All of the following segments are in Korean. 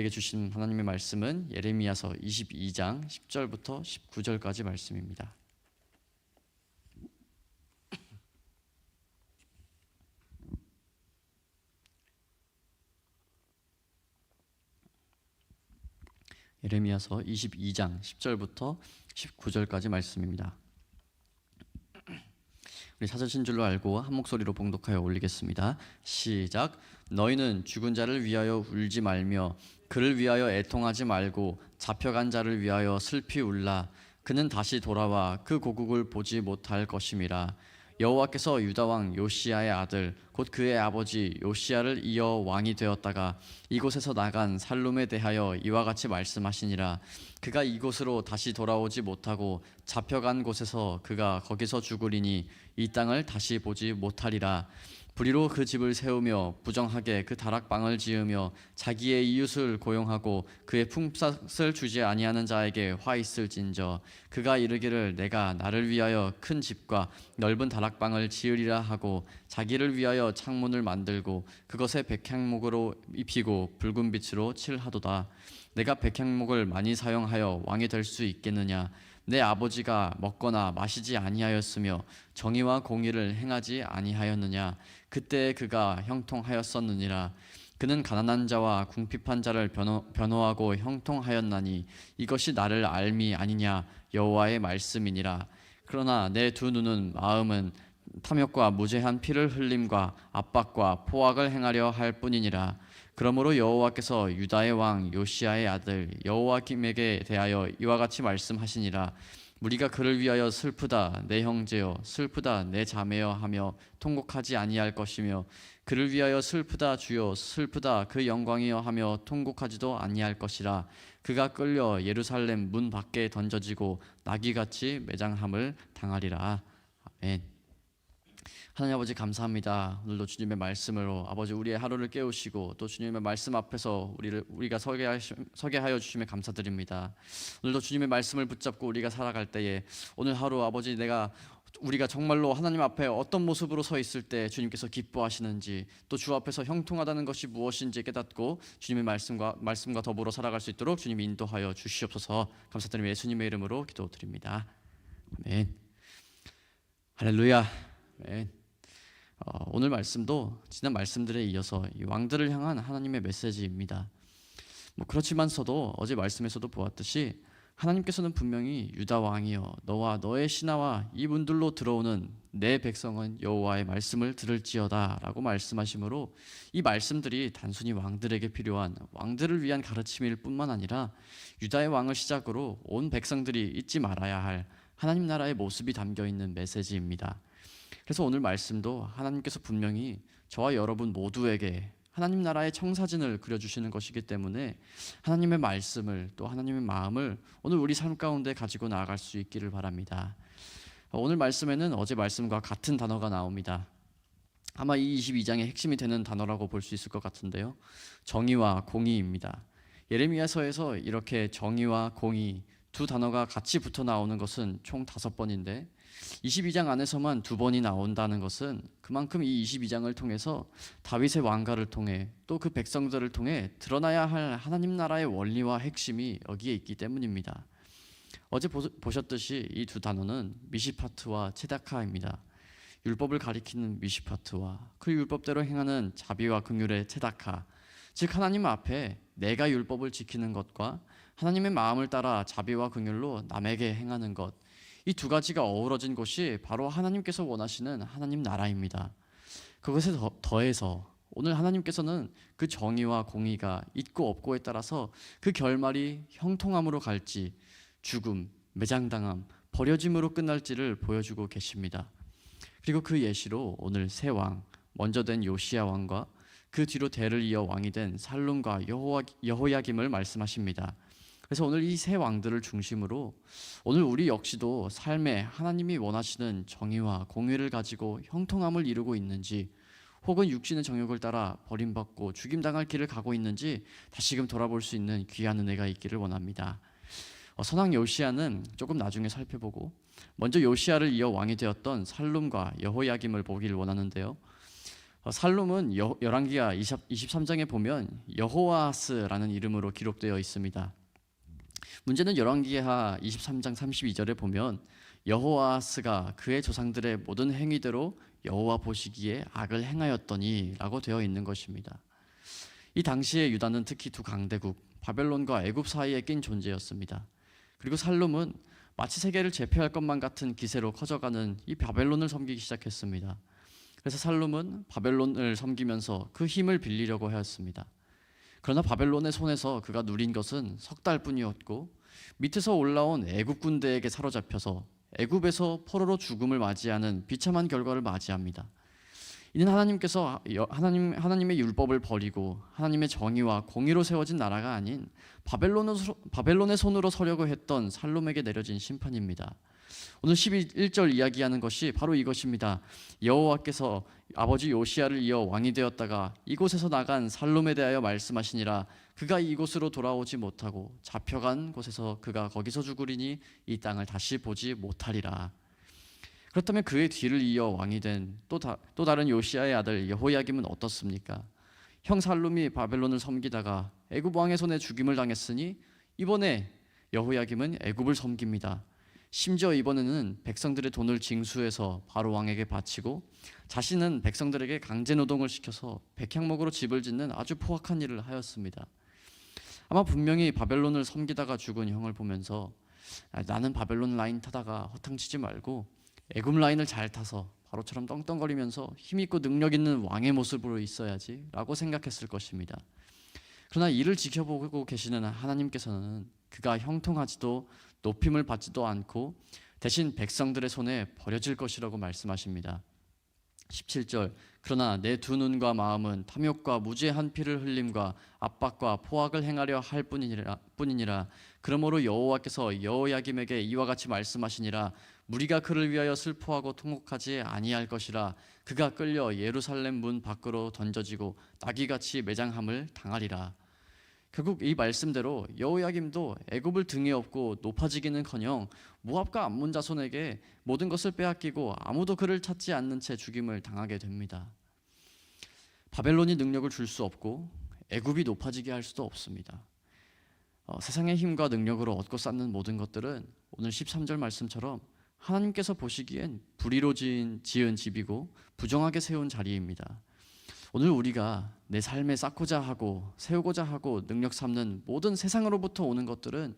에게 주신 하나님의 말씀은 예레미야서 22장 10절부터 19절까지 말씀입니다. 예레미야서 22장 10절부터 19절까지 말씀입니다. 우리 사자신 줄로 알고 한 목소리로 봉독하여 올리겠습니다. 시작. 너희는 죽은 자를 위하여 울지 말며 그를 위하여 애통하지 말고 잡혀간 자를 위하여 슬피 울라. 그는 다시 돌아와 그 고국을 보지 못할 것임이라. 여호와께서 유다 왕 요시야의 아들 곧 그의 아버지 요시야를 이어 왕이 되었다가 이곳에서 나간 살룸에 대하여 이와 같이 말씀하시니라. 그가 이곳으로 다시 돌아오지 못하고 잡혀간 곳에서 그가 거기서 죽으리니 이 땅을 다시 보지 못하리라 불의로 그 집을 세우며 부정하게 그 다락방을 지으며 자기의 이웃을 고용하고 그의 품삯을 주지 아니하는 자에게 화 있을진저 그가 이르기를 내가 나를 위하여 큰 집과 넓은 다락방을 지으리라 하고 자기를 위하여 창문을 만들고 그것에 백향목으로 입히고 붉은 빛으로 칠하도다. 내가 백향목을 많이 사용하여 왕이 될 수 있겠느냐 내 아버지가 먹거나 마시지 아니하였으며 정의와 공의를 행하지 아니하였느냐? 그때 그가 형통하였었느니라. 그는 가난한 자와 궁핍한 자를 변호, 변호하고 형통하였나니 이것이 나를 알미 아니냐? 여호와의 말씀이니라. 그러나 내 두 눈은 마음은 탐욕과 무죄한 피를 흘림과 압박과 포악을 행하려 할 뿐이니라. 그러므로 여호와께서 유다의 왕 요시아의 아들 여호와김에게 대하여 이와 같이 말씀하시니라. 우리가 그를 위하여 슬프다 내 형제여 슬프다 내 자매여 하며 통곡하지 아니할 것이며 그를 위하여 슬프다 주여 슬프다 그 영광이여 하며 통곡하지도 아니할 것이라. 그가 끌려 예루살렘 문 밖에 던져지고 나귀같이 매장함을 당하리라. 아멘. 하나님 아버지 감사합니다. 오늘도 주님의 말씀으로 아버지 우리의 하루를 깨우시고 또 주님의 말씀 앞에서 우리를 우리가 서게 하시, 서게 하여 주심에 감사드립니다. 오늘도 주님의 말씀을 붙잡고 우리가 살아갈 때에 오늘 하루 아버지 내가 우리가 정말로 하나님 앞에 어떤 모습으로 서 있을 때 주님께서 기뻐하시는지 또 주 앞에서 형통하다는 것이 무엇인지 깨닫고 주님의 말씀과 말씀과 더불어 살아갈 수 있도록 주님 인도하여 주시옵소서. 감사드리며 예수님의 이름으로 기도드립니다. 아멘. 할렐루야. 아멘. 어, 오늘 말씀도 지난 말씀들에 이어서 이 왕들을 향한 하나님의 메시지입니다. 뭐 그렇지만서도 어제 말씀에서도 보았듯이 하나님께서는 분명히 유다 왕이여 너와 너의 신하와 이분들로 들어오는 내 백성은 여호와의 말씀을 들을지어다라고 말씀하시므로 이 말씀들이 단순히 왕들에게 필요한 왕들을 위한 가르침일 뿐만 아니라 유다의 왕을 시작으로 온 백성들이 잊지 말아야 할 하나님 나라의 모습이 담겨 있는 메시지입니다. 그래서 오늘 말씀도 하나님께서 분명히 저와 여러분 모두에게 하나님 나라의 청사진을 그려주시는 것이기 때문에 하나님의 말씀을 또 하나님의 마음을 오늘 우리 삶 가운데 가지고 나아갈 수 있기를 바랍니다. 오늘 말씀에는 어제 말씀과 같은 단어가 나옵니다. 아마 이 22장의 핵심이 되는 단어라고 볼 수 있을 것 같은데요. 정의와 공의입니다. 예레미야서에서 이렇게 정의와 공의 두 단어가 같이 붙어 나오는 것은 총 다섯 번인데 22장 안에서만 두 번이 나온다는 것은 그만큼 이 22장을 통해서 다윗의 왕가를 통해 또 그 백성들을 통해 드러나야 할 하나님 나라의 원리와 핵심이 여기에 있기 때문입니다. 어제 보셨듯이 이 두 단어는 미시파트와 체다카입니다. 율법을 가리키는 미시파트와 그 율법대로 행하는 자비와 긍휼의 체다카 즉 하나님 앞에 내가 율법을 지키는 것과 하나님의 마음을 따라 자비와 긍휼로 남에게 행하는 것 이 두 가지가 어우러진 것이 바로 하나님께서 원하시는 하나님 나라입니다. 그것에 더해서 오늘 하나님께서는 그 정의와 공의가 있고 없고에 따라서 그 결말이 형통함으로 갈지 죽음, 매장당함, 버려짐으로 끝날지를 보여주고 계십니다. 그리고 그 예시로 오늘 새 왕, 먼저 된 요시야 왕과 그 뒤로 대를 이어 왕이 된 살룸과 여호야김을 말씀하십니다. 그래서 오늘 이 세 왕들을 중심으로 오늘 우리 역시도 삶에 하나님이 원하시는 정의와 공의를 가지고 형통함을 이루고 있는지 혹은 육신의 정욕을 따라 버림받고 죽임당할 길을 가고 있는지 다시금 돌아볼 수 있는 귀한 은혜가 있기를 원합니다. 어, 선왕 요시아는 조금 나중에 살펴보고 먼저 요시아를 이어 왕이 되었던 살룸과 여호야김을 보기를 원하는데요. 어, 살룸은 20, 23장에 보면 여호와스라는 이름으로 기록되어 있습니다. 문제는 열왕기하 23장 32절에 보면 여호와스가 그의 조상들의 모든 행위대로 여호와 보시기에 악을 행하였더니라고 되어 있는 것입니다. 이 당시에 유다는 특히 두 강대국 바벨론과 애굽 사이에 낀 존재였습니다. 그리고 살룸은 마치 세계를 제패할 것만 같은 기세로 커져가는 이 바벨론을 섬기기 시작했습니다. 그래서 살룸은 바벨론을 섬기면서 그 힘을 빌리려고 하였습니다. 그러나 바벨론의 손에서 그가 누린 것은 석 달뿐이었고 밑에서 올라온 애굽 군대에게 사로잡혀서 애굽에서 포로로 죽음을 맞이하는 비참한 결과를 맞이합니다. 이는 하나님께서 여- 하나님 하나님의 율법을 버리고 하나님의 정의와 공의로 세워진 나라가 아닌 바벨론의, 손으로 서려고 했던 살롬에게 내려진 심판입니다. 오늘 11절 이야기하는 것이 바로 이것입니다. 여호와께서 아버지 요시아를 이어 왕이 되었다가 이곳에서 나간 살롬에 대하여 말씀하시니라 그가 이곳으로 돌아오지 못하고 잡혀간 곳에서 그가 거기서 죽으리니 이 땅을 다시 보지 못하리라. 그렇다면 그의 뒤를 이어 왕이 된또 또 다른 요시아의 아들 여호야김은 어떻습니까? 형 살룸이 바벨론을 섬기다가 애굽 왕의 손에 죽임을 당했으니 이번에 여호야김은 애굽을 섬깁니다. 심지어 이번에는 백성들의 돈을 징수해서 바로 왕에게 바치고 자신은 백성들에게 강제 노동을 시켜서 백향목으로 집을 짓는 아주 포악한 일을 하였습니다. 아마 분명히 바벨론을 섬기다가 죽은 형을 보면서 아, 나는 바벨론 라인 타다가 허탕치지 말고 애굽 라인을 잘 타서 바로처럼 떵떵거리면서 힘 있고 능력 있는 왕의 모습으로 있어야지 라고 생각했을 것입니다. 그러나 이를 지켜보고 계시는 하나님께서는 그가 형통하지도 높임을 받지도 않고 대신 백성들의 손에 버려질 것이라고 말씀하십니다. 17절 그러나 내 두 눈과 마음은 탐욕과 무죄한 피를 흘림과 압박과 포악을 행하려 할 뿐이니라 뿐이니라. 그러므로 여호와께서 여호야김에게 이와 같이 말씀하시니라. 무리가 그를 위하여 슬퍼하고 통곡하지 아니할 것이라. 그가 끌려 예루살렘 문 밖으로 던져지고 나귀같이 매장함을 당하리라 결국 이 말씀대로 여호야김도 애굽을 등에 업고 높아지기는커녕 모압과 암몬 자손에게 모든 것을 빼앗기고 아무도 그를 찾지 않는 채 죽임을 당하게 됩니다. 바벨론이 능력을 줄 수 없고 애굽이 높아지게 할 수도 없습니다. 어, 세상의 힘과 능력으로 얻고 쌓는 모든 것들은 오늘 13절 말씀처럼 하나님께서 보시기엔 불의로 지은, 집이고 부정하게 세운 자리입니다. 오늘 우리가 내 삶에 쌓고자 하고 세우고자 하고 능력 삼는 모든 세상으로부터 오는 것들은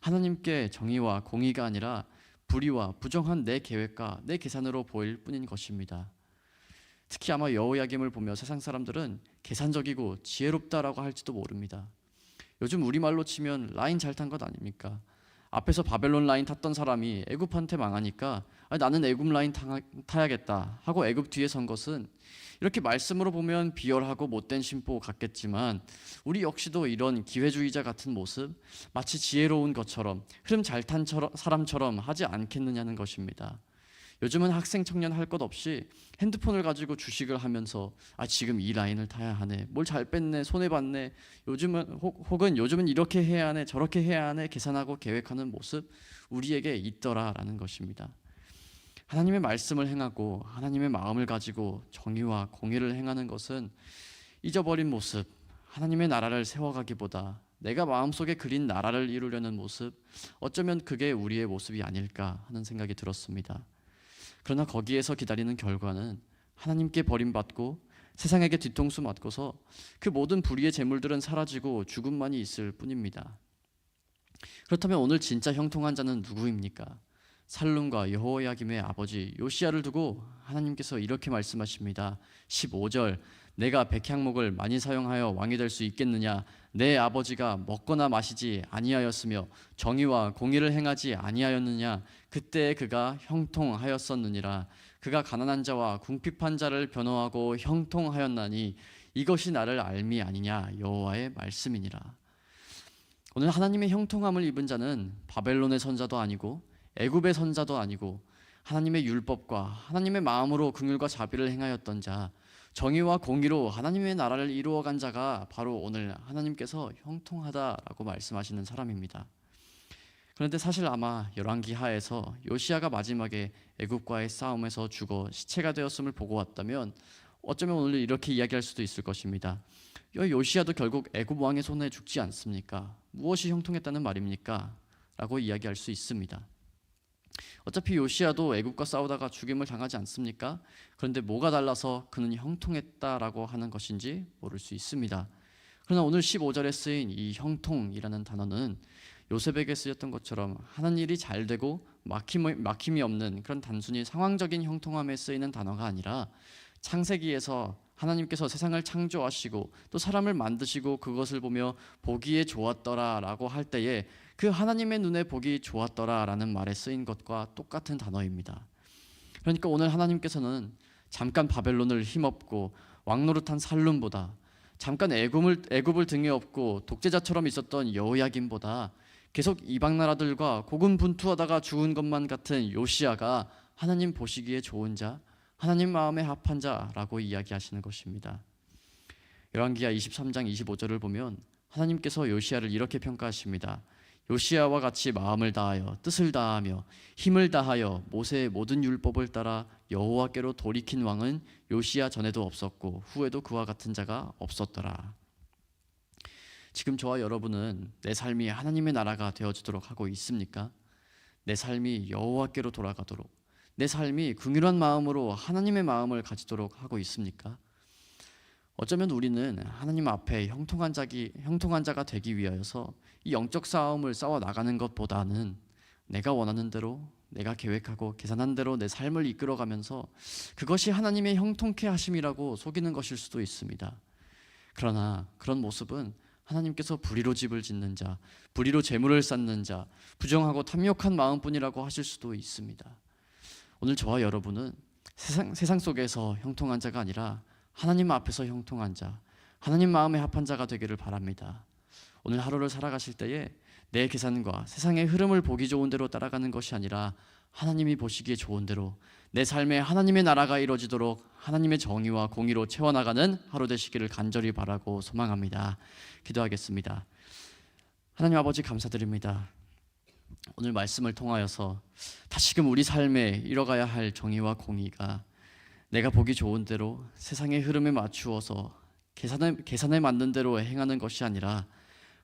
하나님께 정의와 공의가 아니라 불의와 부정한 내 계획과 내 계산으로 보일 뿐인 것입니다. 특히 아마 여호야김을 보며 세상 사람들은 계산적이고 지혜롭다라고 할지도 모릅니다. 요즘 우리말로 치면 라인 잘 탄 것 아닙니까? 앞에서 바벨론 라인 탔던 사람이 애굽한테 망하니까 아, 나는 애굽 라인 타, 타야겠다 하고 애굽 뒤에 선 것은 이렇게 말씀으로 보면 비열하고 못된 심보 같겠지만 우리 역시도 이런 기회주의자 같은 모습 마치 지혜로운 것처럼 흐름 잘 탄 사람처럼 하지 않겠느냐는 것입니다. 요즘은 학생 청년 할 것 없이 핸드폰을 가지고 주식을 하면서 아 지금 이 라인을 타야 하네 뭘 잘 뺐네 손해 봤네 요즘은 혹, 혹은 요즘은 이렇게 해야 하네 저렇게 해야 하네 계산하고 계획하는 모습 우리에게 있더라라는 것입니다. 하나님의 말씀을 행하고 하나님의 마음을 가지고 정의와 공의를 행하는 것은 잊어버린 모습, 하나님의 나라를 세워가기보다 내가 마음속에 그린 나라를 이루려는 모습, 어쩌면 그게 우리의 모습이 아닐까 하는 생각이 들었습니다. 그러나 거기에서 기다리는 결과는 하나님께 버림받고 세상에게 뒤통수 맞고서 그 모든 불의의 재물들은 사라지고 죽음만이 있을 뿐입니다. 그렇다면 오늘 진짜 형통한 자는 누구입니까? 살룸과 여호야김의 아버지 요시아를 두고 하나님께서 이렇게 말씀하십니다. 15절 내가 백향목을 많이 사용하여 왕이 될 수 있겠느냐? 내 아버지가 먹거나 마시지 아니하였으며 정의와 공의를 행하지 아니하였느냐? 그때 그가 형통하였었느니라. 그가 가난한 자와 궁핍한 자를 변호하고 형통하였나니 이것이 나를 알미 아니냐? 여호와의 말씀이니라. 오늘 하나님의 형통함을 입은 자는 바벨론의 선자도 아니고 애굽의 선자도 아니고 하나님의 율법과 하나님의 마음으로 긍휼과 자비를 행하였던 자 정의와 공의로 하나님의 나라를 이루어간 자가 바로 오늘 하나님께서 형통하다라고 말씀하시는 사람입니다. 그런데 사실 아마 열왕기 하에서 요시아가 마지막에 애굽과의 싸움에서 죽어 시체가 되었음을 보고 왔다면 어쩌면 오늘 이렇게 이야기할 수도 있을 것입니다. 여 요시아도 결국 애굽 왕의 손에 죽지 않습니까? 무엇이 형통했다는 말입니까? 라고 이야기할 수 있습니다. 어차피 요시아도 애굽과 싸우다가 죽임을 당하지 않습니까? 그런데 뭐가 달라서 그는 형통했다라고 하는 것인지 모를 수 있습니다. 그러나 오늘 15절에 쓰인 이 형통이라는 단어는 요셉에게 쓰였던 것처럼 하는 일이 잘 되고 막힘이, 막힘이 없는 그런 단순히 상황적인 형통함에 쓰이는 단어가 아니라 창세기에서 하나님께서 세상을 창조하시고 또 사람을 만드시고 그것을 보며 보기에 좋았더라라고 할 때에 그 하나님의 눈에 보기 좋았더라라는 말에 쓰인 것과 똑같은 단어입니다. 그러니까 오늘 하나님께서는 잠깐 바벨론을 힘없고 왕노릇한 살룸보다 잠깐 애굽을 애굽을 등에 업고 독재자처럼 있었던 여호야김보다 계속 이방 나라들과 고군분투하다가 죽은 것만 같은 요시아가 하나님 보시기에 좋은 자, 하나님 마음에 합한 자라고 이야기하시는 것입니다. 열왕기하 23장 25절을 보면 하나님께서 요시아를 이렇게 평가하십니다. 요시아와 같이 마음을 다하여 뜻을 다하며 힘을 다하여 모세의 모든 율법을 따라 여호와께로 돌이킨 왕은 요시아 전에도 없었고 후에도 그와 같은 자가 없었더라. 지금 저와 여러분은 내 삶이 하나님의 나라가 되어지도록 하고 있습니까? 내 삶이 여호와께로 돌아가도록 내 삶이 긍휼한 마음으로 하나님의 마음을 가지도록 하고 있습니까? 어쩌면 우리는 하나님 앞에 형통한 자기 형통한 자가 되기 위하여서 이 영적 싸움을 싸워 나가는 것보다는 내가 원하는 대로 내가 계획하고 계산한 대로 내 삶을 이끌어가면서 그것이 하나님의 형통케 하심이라고 속이는 것일 수도 있습니다. 그러나 그런 모습은 하나님께서 불의로 집을 짓는 자, 불의로 재물을 쌓는 자, 부정하고 탐욕한 마음뿐이라고 하실 수도 있습니다. 오늘 저와 여러분은 세상, 세상 속에서 형통한 자가 아니라 하나님 앞에서 형통한 자, 하나님 마음에 합한 자가 되기를 바랍니다. 오늘 하루를 살아가실 때에 내 계산과 세상의 흐름을 보기 좋은 대로 따라가는 것이 아니라 하나님이 보시기에 좋은 대로 내 삶에 하나님의 나라가 이루어지도록 하나님의 정의와 공의로 채워나가는 하루 되시기를 간절히 바라고 소망합니다. 기도하겠습니다. 하나님 아버지 감사드립니다. 오늘 말씀을 통하여서 다시금 우리 삶에 이뤄가야 할 정의와 공의가 내가 보기 좋은 대로 세상의 흐름에 맞추어서 계산에, 계산에 맞는 대로 행하는 것이 아니라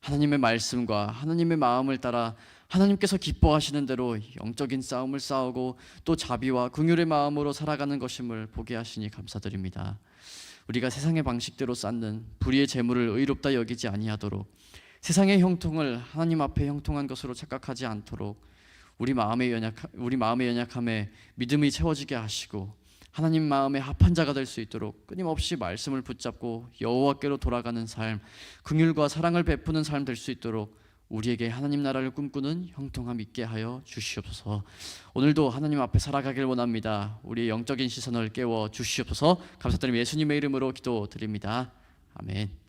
하나님의 말씀과 하나님의 마음을 따라 하나님께서 기뻐하시는 대로 영적인 싸움을 싸우고 또 자비와 긍휼의 마음으로 살아가는 것임을 보게 하시니 감사드립니다. 우리가 세상의 방식대로 쌓는 불의의 재물을 의롭다 여기지 아니하도록 세상의 형통을 하나님 앞에 형통한 것으로 착각하지 않도록 우리 마음의 연약 우리 마음의 연약함에 믿음이 채워지게 하시고 하나님 마음에 합한 자가 될 수 있도록 끊임없이 말씀을 붙잡고 여호와께로 돌아가는 삶, 긍휼과 사랑을 베푸는 삶 될 수 있도록 우리에게 하나님 나라를 꿈꾸는 형통함 있게 하여 주시옵소서. 오늘도 하나님 앞에 살아가길 원합니다. 우리의 영적인 시선을 깨워 주시옵소서. 감사드리며 예수님의 이름으로 기도드립니다. 아멘.